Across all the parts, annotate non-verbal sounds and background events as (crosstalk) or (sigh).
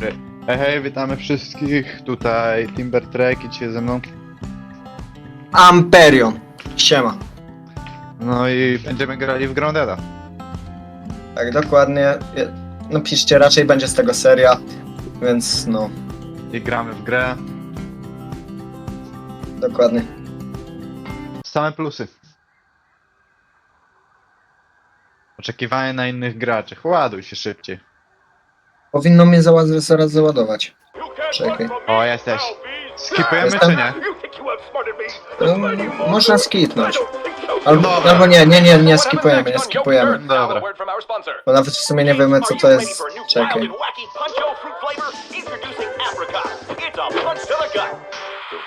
Hej, hej, witamy wszystkich, tutaj Timber Trek i dzisiaj ze mną. Amperion. Siema. No i będziemy grali w Groundeda. Tak, dokładnie. No piszcie, raczej będzie z tego seria, więc no, I gramy w grę. dokładnie. Same plusy. Oczekiwanie na innych graczy. Ładuj się szybciej. Powinno mnie zała- zaraz załadować. Czekaj. O, jesteś. Skipujemy Jestem. czy nie? Um, można skipnąć. Albo, Dobra. albo nie, nie, nie, nie skipujemy, nie skipujemy. Dobra. Bo nawet w sumie nie wiemy co to jest. Czekaj.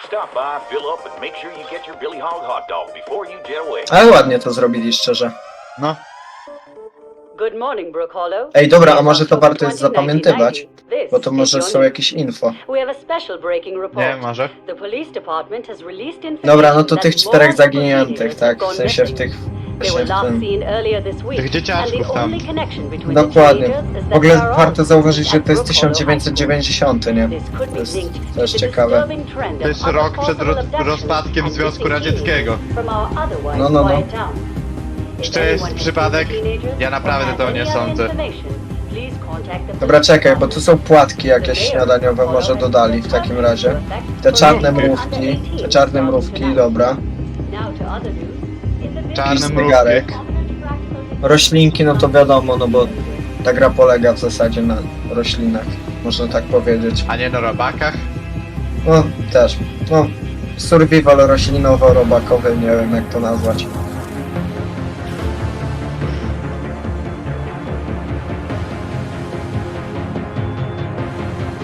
Stop by, fill up, and make sure you get your Billy Hog hot dog before you jet away. Ale ładnie to zrobili, szczerze. No, Good morning, Brooke Hollow. Ej, dobra, a może to warto jest zapamiętywać? Bo to może są jakieś info. We have a special breaking report. nie, może. The police department has released Dobra, no to tych czterech zaginiętych, tak? have W gone sensie w missing. tych... They Właśnie were w last tym... seen earlier this week. Tych dzieciaczków and the tam. only connection between Dokładnie. the teenagers is W that ogóle are warto zauważyć, że to jest at Brooke Hollow High School. 1990, nie? This could To be jest linked też to the ciekawe. disturbing trend To jest rok przed ro- rozpadkiem Związku Radzieckiego. teens from our otherwise No, no, no. quiet town. Czy jest anyone przypadek? Ja naprawdę to nie sądzę. Dobra, czekaj, bo tu są płatki jakieś śniadaniowe, może dodali w takim razie. Te czarne mrówki, 18 te czarne mrówki, dobra. To Czarne Jakiś mrówki. zegarek. Roślinki, no to wiadomo, no bo ta gra polega w zasadzie na roślinach, można tak powiedzieć. A nie na robakach? No, też. No, survival roślinowo-robakowy, nie wiem jak to nazwać.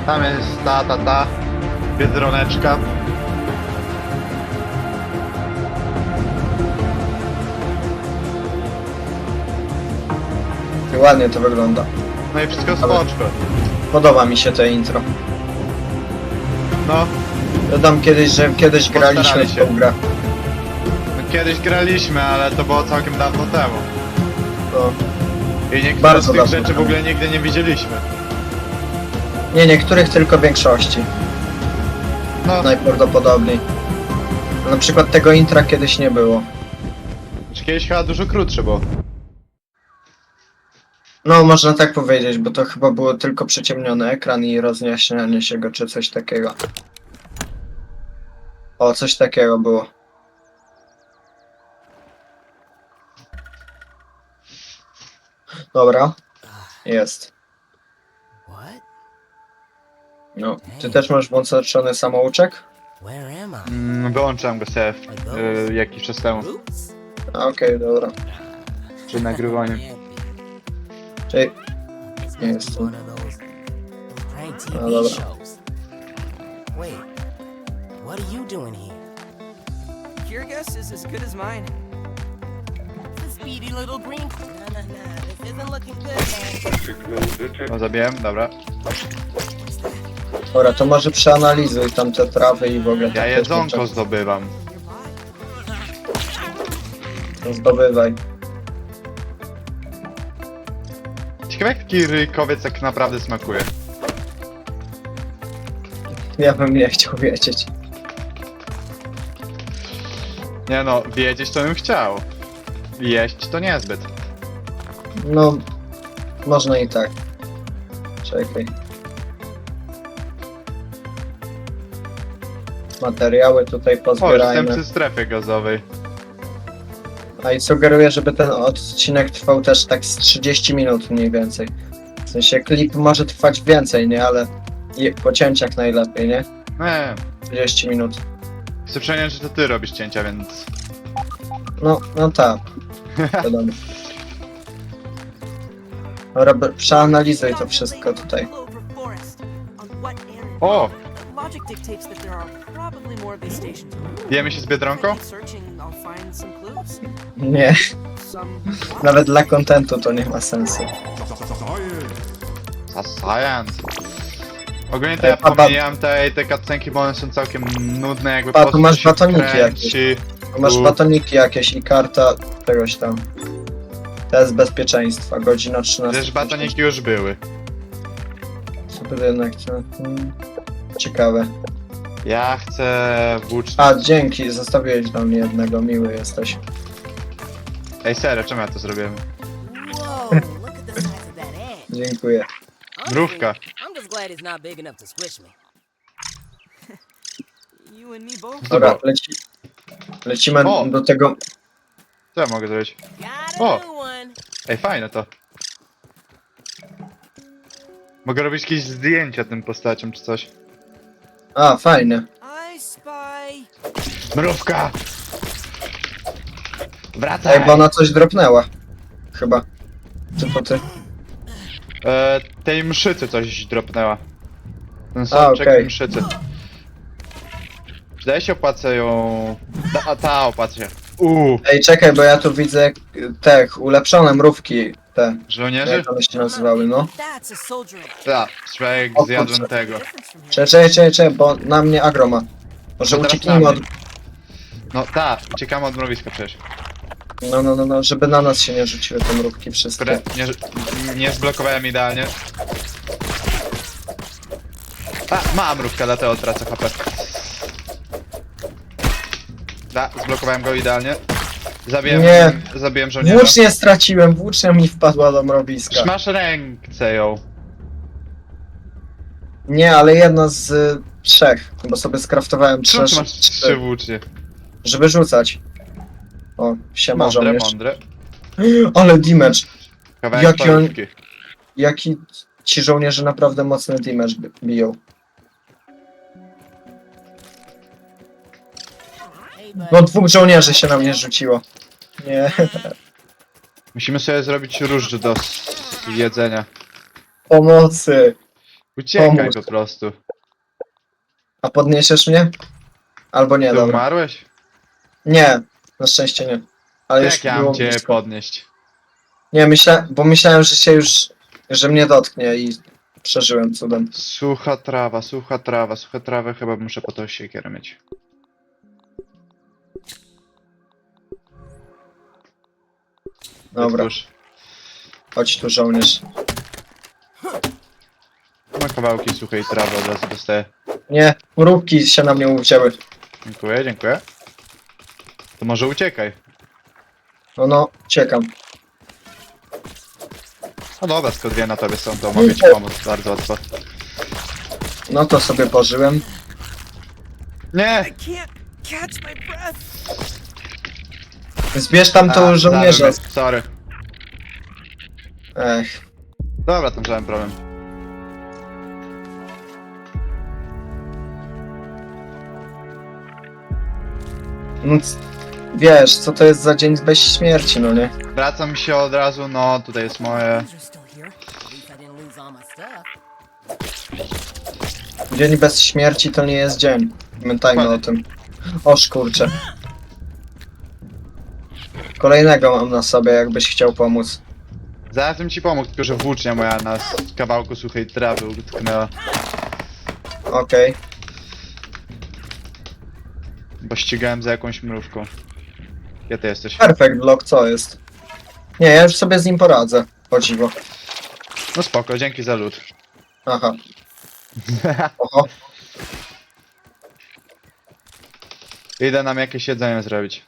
Tam jest ta, ta, ta. Biedroneczka. Ładnie to wygląda. No i wszystko spoczko. Podoba mi się to intro. No, Dodam kiedyś, że kiedyś graliśmy w się. tą grę. no kiedyś graliśmy, ale to było całkiem dawno temu. To... I niektóre Bardzo z tych dawno rzeczy w temu. ogóle nigdy nie widzieliśmy. Nie, niektórych tylko większości. No, Najprawdopodobniej. Na przykład tego intra kiedyś nie było. czy kiedyś chyba dużo krótsze było. No, można tak powiedzieć, bo to chyba było tylko przyciemniony ekran i rozjaśnianie się go, czy coś takiego. O, coś takiego było. Dobra. Jest. No. Ty też masz włączony samouczek? Where am I? Mm, wyłączyłem go sobie y, jakiś czas temu. A, Okej, dobra. przy nagrywaniu. Czyli Nie one of those prank TV No dobra. shows. Wait, what are you doing here? Your guess is as good as mine. The speedy little green. Nah, nah, nah. This isn't looking good, man. No zabiłem, dobra. Dobra, to może przeanalizuj tam te trawy i w ogóle Ja takie jedzonko rzeczy. zdobywam. Zdobywaj. Ciekawe jak taki ryjkowiec tak naprawdę smakuje. Ja bym nie chciał wiedzieć. Nie no, wiedzieć to bym chciał. Jeść to niezbyt. No, można i tak. Czekaj. Materiały tutaj O, jestem przy strefie gazowej. A i sugeruję, żeby ten odcinek trwał też tak z 30 minut mniej więcej. W sensie klip może trwać więcej, nie? Ale po cięciach najlepiej, nie? Nie, 30 minut. przyjąć, że to ty robisz cięcia, więc... No, no tak. (laughs) Wiadomo. Przeanalizuj to wszystko tutaj. O! Bijemy się z Biedronką? Nie, nawet dla kontentu to nie ma sensu. Za science. Ogólnie to ja pomijam te, te cutscenki, bo one są całkiem nudne, jakby Pa, po tu masz się batoniki kręci. Masz Tu. batoniki jakieś i karta czegoś tam. Test bezpieczeństwa, godzina 13. Przecież batoniki już były. budynek. to, hmm, Ciekawe. Ja chcę włócznię. A, dzięki, zostawiłeś dla mnie jednego, miły jesteś. Ej, serio, czemu ja to zrobiłem? Whoa, look at the size of that ant. Dziękuję. Mrówka. I'm just glad he's not big enough to squish me. (laughs) You and me both. Dobra, leci... lecimy O! do tego... Co ja mogę zrobić? Got Oh. a new one. Ej, fajne to. Mogę robić jakieś zdjęcia tym postaciom czy coś. A. I spy. Mrówka! Wracaj! Ej, bo ona coś dropnęła. Chyba. Ty po ty. E, tej mszycy coś dropnęła. Ten soczek okej. mszycy. Wydaje się opłacę ją... Ta, ta opłaca się. Uuu, Ej, czekaj, bo ja tu widzę te ulepszone mrówki. Te, żołnierzy? jak one się nazywały, no. That's a soldier ant. Tak, szwajek O, zjadłem kurczę. tego. Difference from here. Czekaj, czekaj, czekaj, czekaj, bo na mnie agro ma. Może No teraz ucieknijmy na od... mnie. No tak, uciekamy od mrowiska przecież. No, no, no, no, żeby na nas się nie rzuciły te mrówki wszystkie. Które nie, nie zblokowałem idealnie. A, ma mrówka, dlatego tracę HP. Da, zblokowałem go idealnie. Zabiłem, Nie. zabiłem żołnierza. Włócznie straciłem, włócznia mi wpadła do mrowiska. Masz ręce ją. Nie, ale jedna z y, trzech, bo sobie skraftowałem Czemu trzy, ty masz trzy włócznie? żeby rzucać. O, siema Mądre, żołnierz. mądre. (gasps) Ale damage. Kawałek Jaki on-. Jaki ci żołnierze naprawdę mocny damage bi- biją. No dwóch żołnierzy się na mnie rzuciło. Nie. Musimy sobie zrobić róż do s- jedzenia. Pomocy. Uciekaj Pomóż. po prostu. A podniesiesz mnie? Albo nie, Ty dobra. umarłeś? Nie, na szczęście nie. Ale już Jak ja było mam cię blisko. podnieść? Nie, myślę, bo myślałem, że się już, że mnie dotknie i przeżyłem cudem. Sucha trawa, sucha trawa, suche trawę chyba muszę po to siekierę mieć. Dobra, Wytwórz. chodź tu żołnierz. Ma kawałki suchej trawy od razu dostaję. Nie, mrówki się na mnie uwzięły. Dziękuję, dziękuję. To może uciekaj. No no, ciekam. No dobra, skoro dwie na tobie są, to mogę ci pomóc bardzo łatwo. No to sobie pożyłem. Nie! I can't catch my breath. Zbierz tam tą żołnierza. mnie, Sorry. Ech, Dobra, tam żaden problem. no c- wiesz, co to jest za dzień bez śmierci, no nie? Wracam się od razu, no tutaj jest moje... These are still here. At least I didn't lose all my stuff. Dzień bez śmierci to nie jest dzień. Pamiętajmy o tym. Oż kurczę. Kolejnego mam na sobie, jakbyś chciał pomóc. Zaraz bym ci pomógł, tylko że włócznia moja na s- kawałku suchej trawy utknęła. Okej. Bo ścigałem za jakąś mrówką. Gdzie ty jesteś? Perfect block, co jest? Nie, ja już sobie z nim poradzę. O dziwo. No spoko, dzięki za lód. Aha. (laughs) Oho. Idę nam jakieś jedzenie zrobić.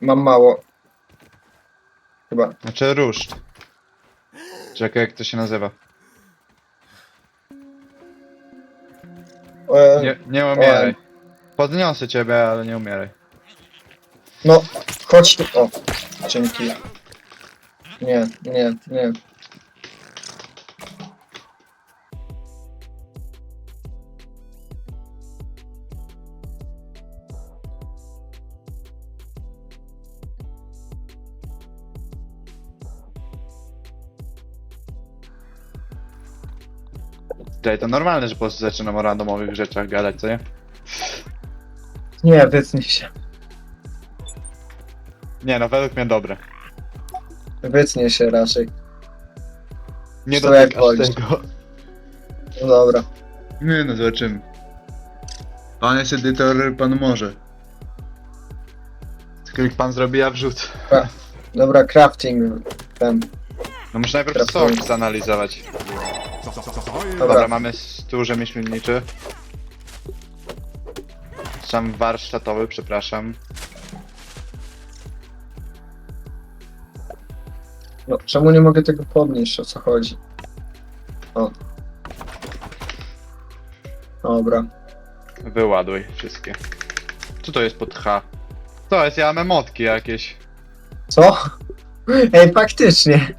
Mam mało. Chyba. Znaczy ruszt. Czekaj, jak to się nazywa. E, Nie, nie umieraj. Podniosę ciebie, ale nie umieraj. No, chodź tu. O, dzięki. Nie, nie, nie. Czekaj, to normalne, że po prostu zaczynam o randomowych rzeczach gadać, co nie? Nie, wytnij się. Nie no, według mnie dobre. Wytnie się raczej. Nie To jak dotykasz wolisz. tego. No dobra. Nie no, zobaczymy. Pan jest edytor, pan może. Tylko jak pan zrobi, ja wrzucę. Dobra, crafting. Ten. No muszę najpierw Trafiłem. sok zanalizować. Dobra, Dobra, mamy stół rzemieślniczy. Sam warsztatowy, przepraszam. no, czemu nie mogę tego podnieść, o co chodzi? O. Dobra. Wyładuj wszystkie. Co to jest pod H? To jest, ja mam emotki jakieś. Co? Ej, faktycznie.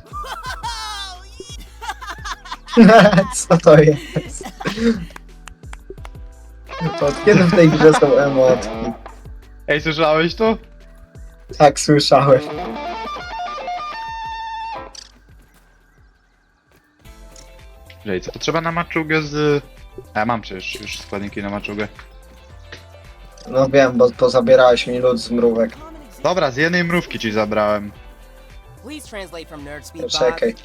(laughs) Co to jest? To od kiedy w tej grze są emotki? Ej, słyszałeś to? Tak, słyszałem. Ej, co potrzeba na maczugę z... A, mam przecież już składniki na maczugę. No wiem, bo pozabierałeś mi lód z mrówek. Dobra, z jednej mrówki ci zabrałem. Please translate from nerd speak, Bob. Czekaj.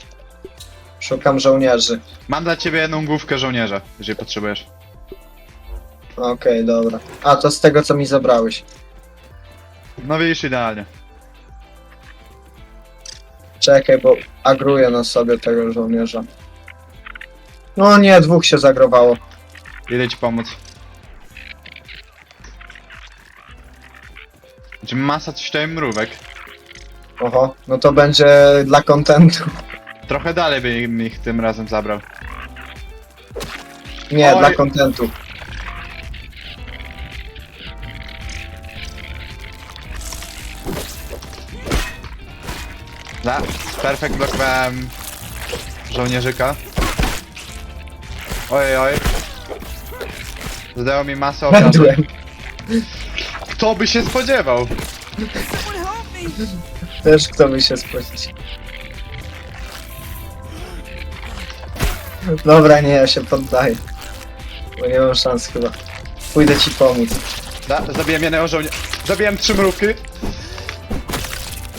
Szukam żołnierzy. Mam dla ciebie jedną główkę żołnierza, jeżeli potrzebujesz. Okej, dobra. A, to z tego, co mi zabrałeś. No widzisz, idealnie. Czekaj, bo agruję na sobie tego żołnierza. No nie, dwóch się zagrowało. Idę ci pomóc. Znaczy masa coś tutaj mrówek. Oho, no to będzie dla kontentu. Trochę dalej bym ich tym razem zabrał. Nie, Oj. dla kontentu. Za, perfekt blokowałem żołnierzyka. Oj, oj. Zdało mi masę obrażeń. Kto by się spodziewał? Someone help me! Też kto by się spodziewał. Dobra, nie, ja się poddaję. Bo nie mam szans chyba. Pójdę ci pomóc. Da, zabiłem jednego żołnierza. Zabiłem trzy mrówki.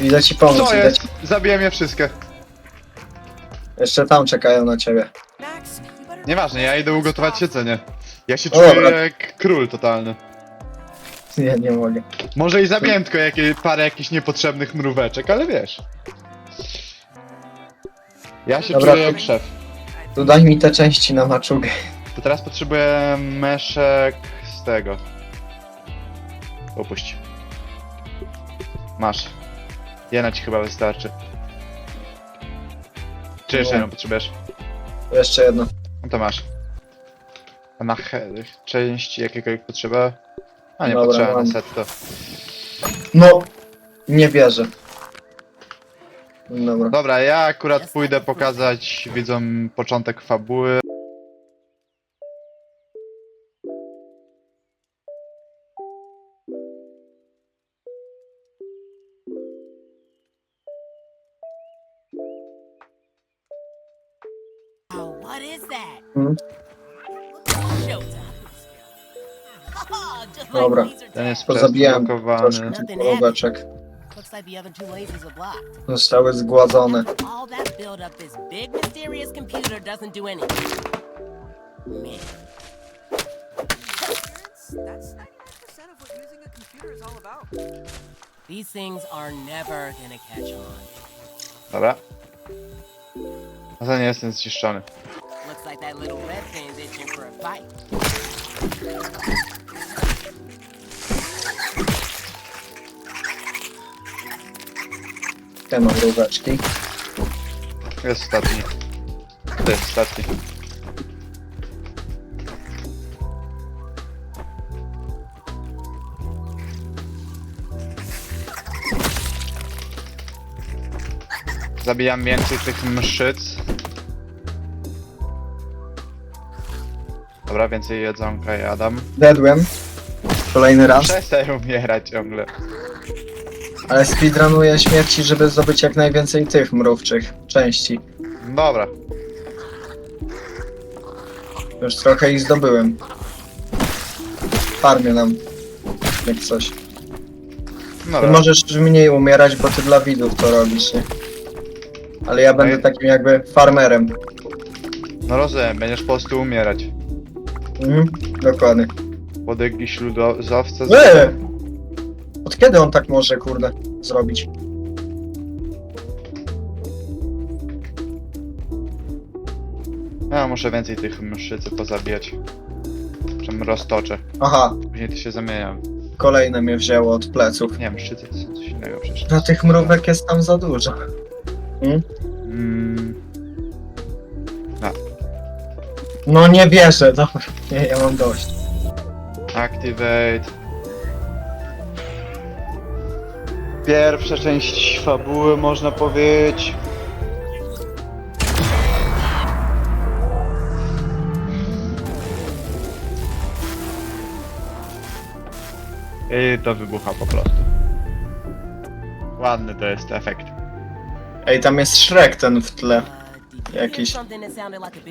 Idę ci pomóc, Co idę jest? ci... Zabiłem je wszystkie. Jeszcze tam czekają na ciebie. Max, you better Nieważne, ja idę ugotować siedzenie. Ja się czuję dobra. jak król totalny. Nie, nie mogę. Może i zabiłem tylko jakie, parę jakichś niepotrzebnych mróweczek, ale wiesz. Ja się Dobra, czuję to- jak szef. Tu daj mi te części na maczugę. To teraz potrzebuję meszek z tego. Upuść. Masz. Jedna ci chyba wystarczy. Czy jeszcze jedną potrzebujesz? Jeszcze jedno. No to masz. A na he- części jakiekolwiek potrzeba? A nie Dobra, potrzeba na mam. set to. No! Nie wierzę. Dobra. Dobra, ja akurat pójdę pokazać widzom początek fabuły. Oh, what is that? Hmm? Showtime. (laughs) Just like Dobra. laser Ten jest. Pozabijałem przeblokowany. troszkę like the other two lasers are blocked. Zostały zgładzone. All that build up this big mysterious computer doesn't do anything. Man. That's 99% of what using a computer is all about. These things are never gonna catch on. Dobra. A ten jestem zniszczony. Looks like that little red fan's itching for a fight. Te mróweczki. Jest ostatni. To jest ostatni. Zabijam więcej tych mszyc. Dobra, więcej jedzonka jadam. Dedłem. Kolejny raz. Przestań umierać ciągle. Ale speedrunuję śmierci, żeby zdobyć jak najwięcej tych mrówczych części. Dobra. Już trochę ich zdobyłem. Farmię nam. Jak coś. Ty Dobra. możesz mniej umierać, bo ty dla widzów to robisz, nie? Ale ja będę Ej. takim jakby farmerem. No rozumiem, będziesz po prostu umierać. Mhm, dokładnie. Pod jakiś ludozowca. Eee! Od kiedy on tak może, kurde, zrobić? Ja muszę więcej tych mszycy pozabijać. Czym roztoczę. Aha, Później to się zamieniam. kolejne mnie wzięło od pleców. Nie, mszycy to są coś innego przecież. No tych mrówek jest tam za dużo. Mm, No nie wierzę, dobra. Nie, ja mam dość. activate. Pierwsza część fabuły można powiedzieć. I to wybucha po prostu. Ładny to jest efekt. Ej, tam jest Shrek ten w tle. Jakiś-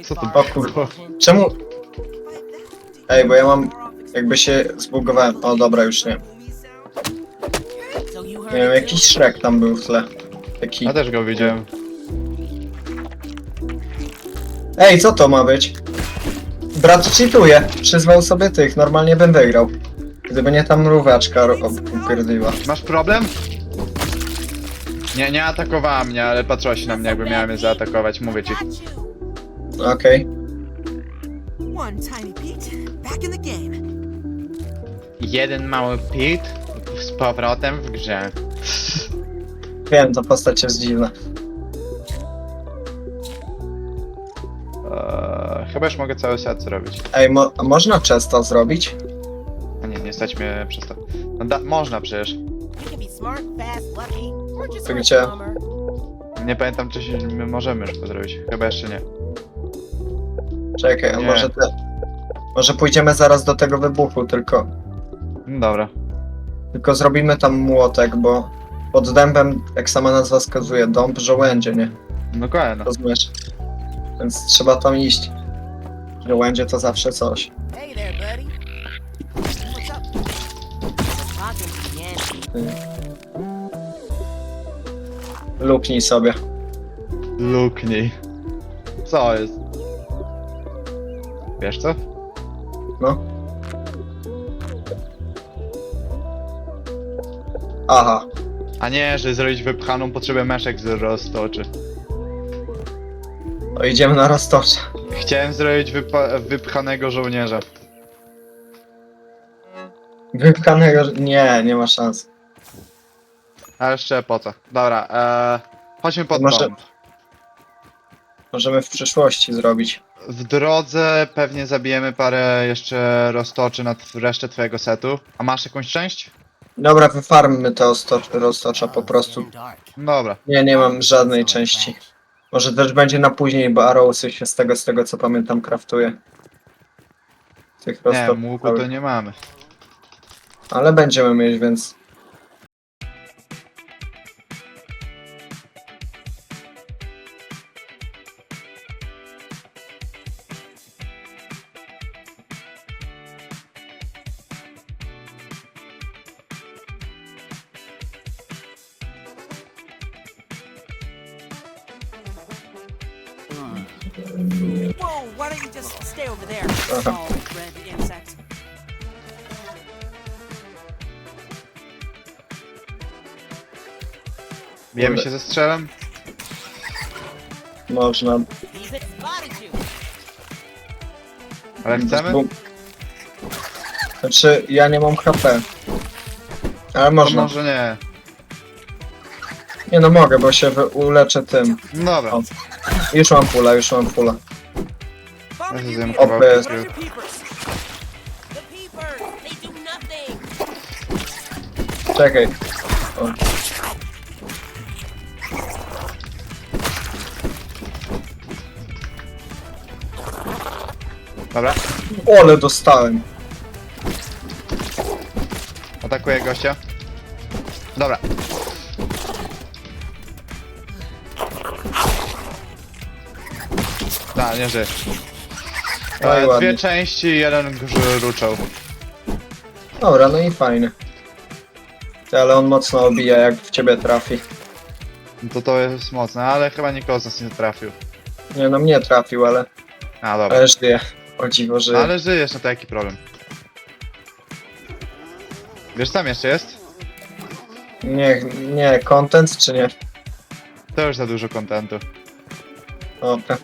Co to O kurwa. Czemu? Ej, bo ja mam... Jakby się zbugowałem. O, dobra, już nie. Nie wiem, jakiś Shrek tam był w tle. Taki... Ja też go widziałem. Ej, co to ma być? Brat cheatuje. Przyzwał sobie tych, normalnie bym wygrał. Gdyby nie ta mróweczka upierdziła. Masz problem? Nie, nie atakowała mnie, ale patrzyła się na mnie, jakby miała mnie zaatakować, mówię ci. Okej. One tiny Pete, back in the game. Jeden mały pit z powrotem w grze. Wiem, ta postać jest dziwna. Eee, chyba już mogę cały set zrobić. Ej, mo a można chesta zrobić? A nie, nie stać mnie przez to. No da, można przecież. To gdzie? Nie pamiętam, czy się, my możemy już to zrobić. Chyba jeszcze nie. Czekaj, a Nie. może te... Może pójdziemy zaraz do tego wybuchu, tylko... No dobra. Tylko zrobimy tam młotek, bo... Pod dębem, jak sama nazwa wskazuje, dąb żołędzie, nie? Dokładnie. No. Rozumiesz? Więc trzeba tam iść. Żołędzie to zawsze coś. Hey there, buddy. What's up? Talking to Yancy. Luknij sobie. Luknij. Co jest? Wiesz co? No. Aha. A nie, że zrobić wypchaną potrzebę meszek z roztoczy. To idziemy na roztocze. Chciałem zrobić wypa- wypchanego żołnierza. Wypchanego... Nie, nie ma szans. A jeszcze po co? Dobra, eee, chodźmy pod Może- dom. Możemy w przyszłości zrobić. W drodze pewnie zabijemy parę jeszcze roztoczy na tw- resztę twojego setu. A masz jakąś część? Dobra, wyfarmmy te osto- roztocza po prostu. Dobra. Nie, nie mam żadnej części. Może też będzie na później, bo Arrowsy się z tego, z tego co pamiętam kraftuje. Tych Nie, roztoczy. łuku to nie mamy. Ale będziemy mieć, więc... Się strzelem? Można... Ale chcemy? Znaczy, ja nie mam HP. Ale To można. może nie. Nie no mogę, bo się wy- uleczę tym. No Dobra. O. Już mam pula, już mam pula. Ja your zjem. Czekaj. O. Dobra. Ole dostałem. Atakuję gościa. Dobra. Da, nie żyje. No i E, ładnie. dwie części i jeden gruczoł. Dobra, no i fajnie. Ty, ale on mocno obija, jak w ciebie trafi. No To to jest mocne, ale chyba nikogo z nas nie trafił. Nie no, mnie trafił, ale, A, dobra. ale żyje. O dziwo, że... Ale żyjesz, no to jaki problem? Wiesz, tam jeszcze jest? Nie, nie, content czy nie? To już za dużo kontentu. Dobra.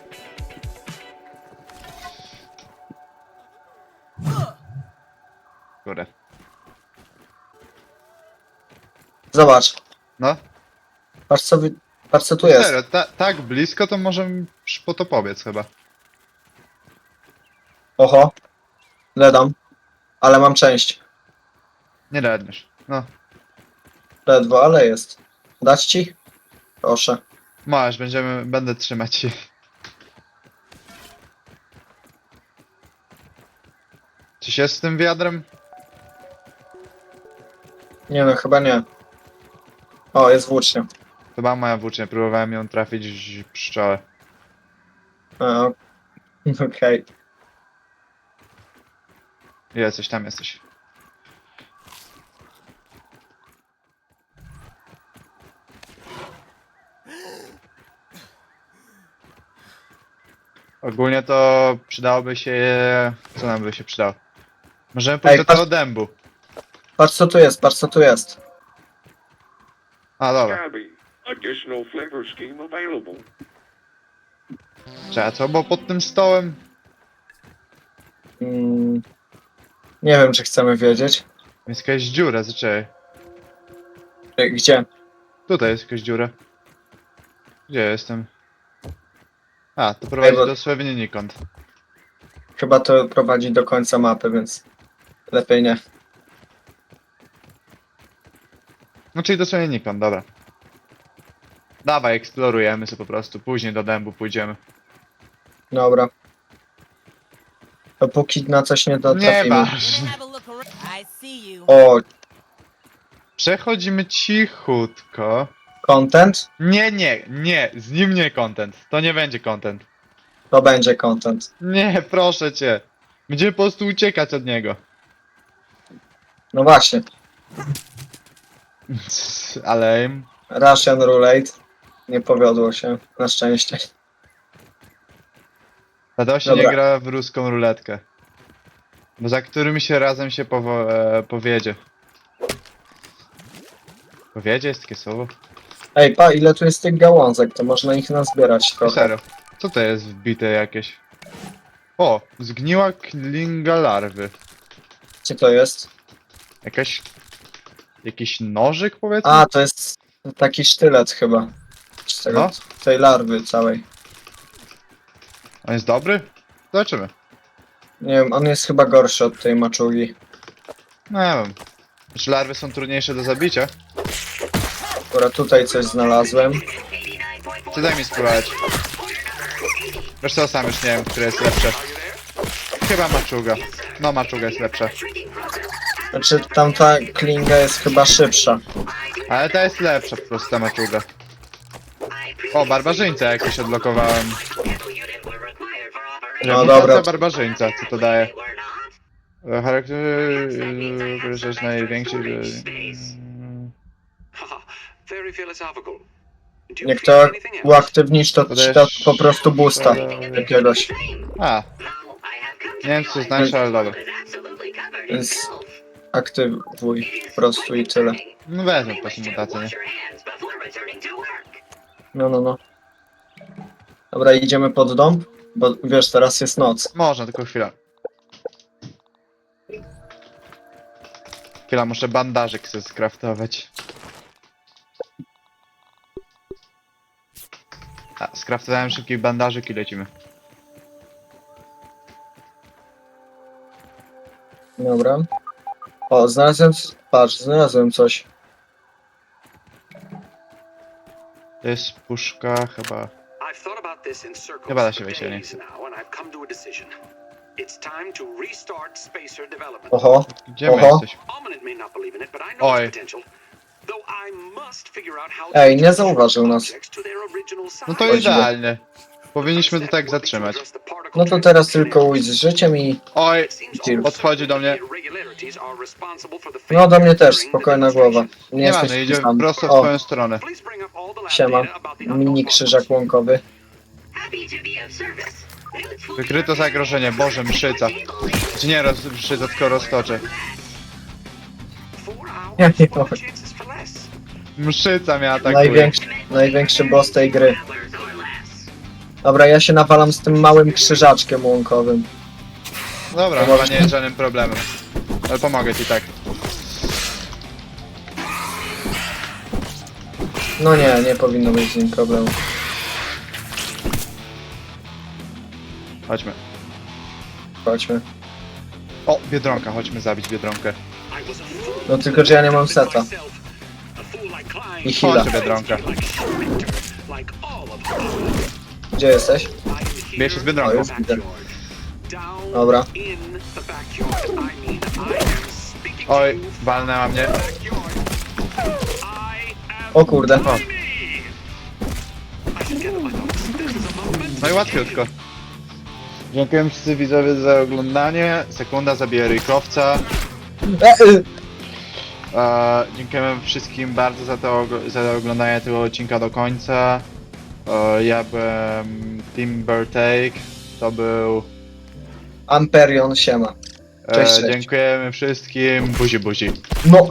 Kurde. Zobacz, No. patrz co, patrz co tu jest. Serio, ta, tak blisko to możemy po to pobiec chyba. Oho. Ledam. Ale mam część. Nie radniesz. No, Ledwo, ale jest. Dać ci? Proszę. masz, będziemy, będę trzymać się. Coś jest z tym wiadrem? Nie no, chyba nie. O, jest włócznia. To była moja włócznia, próbowałem ją trafić w pszczołę. O- (laughs) Okej. Jesteś, tam jesteś. Ogólnie to przydałoby się... Co nam by się przydało? Możemy pójść Ej, do patrz- tego dębu. Patrz co tu jest, patrz co tu jest. A, dobra. Gabby, additional flavor scheme available. Czekaj, co było pod tym stołem? Mm. Nie wiem, czy chcemy wiedzieć. Jest jakaś dziura, zaczekaj. E, Gdzie? Tutaj jest jakaś dziura. Gdzie jestem? A, to prowadzi bo- dosłownie nikąd. Chyba to prowadzi do końca mapy, więc lepiej nie. No czyli dosłownie nikąd, dobra. Dawaj, eksplorujemy sobie po prostu. Później do dębu pójdziemy. Dobra. Dopóki na coś nie dotrafimy. ważne. Have a look around. I see you. O, Przechodzimy cichutko. content? Nie, nie, nie, z nim nie content. To nie będzie content. To będzie content. Nie, proszę cię. Będziemy po prostu uciekać od niego. No właśnie. Ale Russian Roulette. Nie powiodło się, na szczęście. Się nie Dobra. gra w ruską ruletkę. Bo za którymi się razem się powo- e, powiedzie. Powiedzie jest takie słowo? Ej, pa, ile tu jest tych gałązek, to można ich nazbierać trochę. serio. Co to jest wbite jakieś? O, zgniła klinga larwy. Gdzie to jest? Jakaś... Jakiś nożyk powiedzmy? A, to jest taki sztylet chyba. Z tego, No. tej larwy całej. On jest dobry? Zobaczymy. Nie wiem, on jest chyba gorszy od tej maczugi. No nie wiem. Czy larwy są trudniejsze do zabicia? Dobra, tutaj coś znalazłem. Czy daj mi spróbować. Wiesz co, sam już nie wiem, które jest lepsze. Chyba maczuga. No maczuga jest lepsza. Znaczy, tamta klinga jest chyba szybsza. Ale ta jest lepsza po prostu ta maczuga. O, barbarzyńca jakieś odblokowałem. No Reputacja dobra. barbarzyńca, co to daje? E, Charakter... e, Rzecz największy... You Jak to uaktywnisz, to ci da po prostu boosta jakiegoś. A. Nie wiem co to znaczy, ale dobra. Więc aktywuj po prostu i tyle. No wezmę po prostu mutację, nie? No, no, no. Dobra, idziemy pod dom, bo wiesz, teraz jest noc. Można, tylko chwila. Chwila, muszę bandażyk sobie skraftować. A, skraftowałem szybki bandażyk i lecimy. Dobra. O, znalazłem, patrz, znalazłem coś. To jest puszka chyba... This in circles Chyba da się for nie days chcę. now, and I've come to a decision. It's time to restart spacer development. Oho, Gdzie my Oho. jesteś? Ominent may not believe in it, but I know Oj. its potential. Though I must figure out how Ej, nie zauważył nas. objects to their original No to size. idealnie. Powinniśmy to tak zatrzymać. no to teraz tylko ujść z życiem i... Oj, podchodzi do mnie. No do mnie też, spokojna głowa. Nie, Nie jesteś ma, idzie sam. prosto w O, twoją stronę. siema. Mini krzyżak łąkowy. Wykryto zagrożenie, Boże, mszyca. Czy nie roz, mszyca, tylko roztocze. Ja nie mogę. Mszyca mnie atakuje. Największy, największy boss tej gry. Dobra, ja się nawalam z tym małym krzyżaczkiem łąkowym. Dobra, chyba nie jest żadnym problemem. Ale pomogę ci tak. No nie, nie powinno być z nim problemu. Chodźmy. Chodźmy. O, Biedronka, chodźmy zabić Biedronkę. No tylko, że ja nie mam seta. I heala. Chodź, Biedronka. Gdzie jesteś? Bierz się z O, Biedronką. już Dobra. Oj, walnęła mnie. O kurde. O, no i łatwiutko. Dziękuję wszyscy widzowie za oglądanie. Sekunda zabije rykowca. E, dziękujemy wszystkim bardzo za to za oglądanie tego odcinka do końca. E, ja byłem Timber Take. To był. Amperion siema. E, Cześć, cześć. dziękujemy wszystkim. Buzi buzi. No,